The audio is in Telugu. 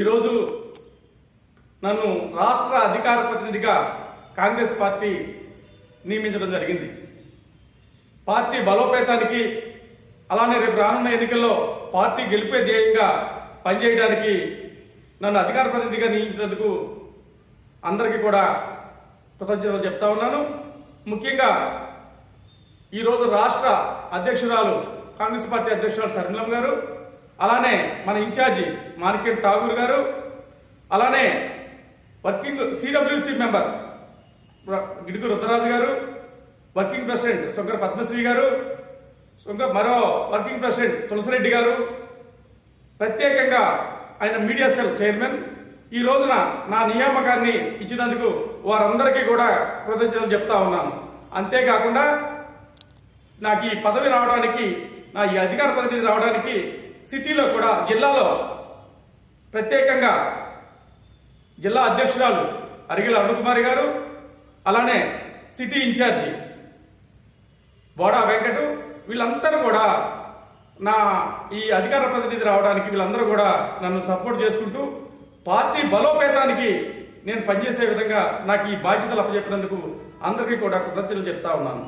ఈరోజు నన్ను రాష్ట్ర అధికార ప్రతినిధిగా కాంగ్రెస్ పార్టీ నియమించడం జరిగింది. పార్టీ బలోపేతానికి అలానే రేపు రానున్న ఎన్నికల్లో పార్టీ గెలిపే ధ్యేయంగా పనిచేయడానికి నన్ను అధికార ప్రతినిధిగా నియమించినందుకు అందరికీ కూడా కృతజ్ఞతలు చెప్తా ఉన్నాను. ముఖ్యంగా ఈరోజు రాష్ట్ర అధ్యక్షురాలు కాంగ్రెస్ పార్టీ అధ్యక్షురాలు శర్మిలం గారు అలానే మన ఇన్ఛార్జి మార్కెట్ ఠాగూర్ గారు అలానే working CWC member Gidugu Rudraraju గారు వర్కింగ్ ప్రెసిడెంట్ సొంకర పద్మశ్రీ గారు శంకర మరో వర్కింగ్ ప్రెసిడెంట్ తులసిరెడ్డి గారు ప్రత్యేకంగా ఆయన మీడియా సెల్ చైర్మన్. ఈ రోజున నా నియామకాన్ని ఇచ్చినందుకు వారందరికీ కూడా కృతజ్ఞతలు చెప్తా ఉన్నాను. అంతేకాకుండా నాకు ఈ పదవి రావడానికి నా ఈ అధికార ప్రతినిధి రావడానికి సిటీలో కూడా జిల్లాలో ప్రత్యేకంగా జిల్లా అధ్యక్షురాలు అరిగిల అరుణకుమారి గారు అలానే సిటీ ఇన్ఛార్జి బోడా వెంకటు వీళ్ళందరూ కూడా నా ఈ అధికార ప్రతినిధి రావడానికి వీళ్ళందరూ కూడా నన్ను సపోర్ట్ చేసుకుంటూ పార్టీ బలోపేతానికి నేను పనిచేసే విధంగా నాకు ఈ బాధ్యతలు అప్పచెప్పినందుకు అందరికీ కూడా కృతజ్ఞతలు చెప్తా ఉన్నాను.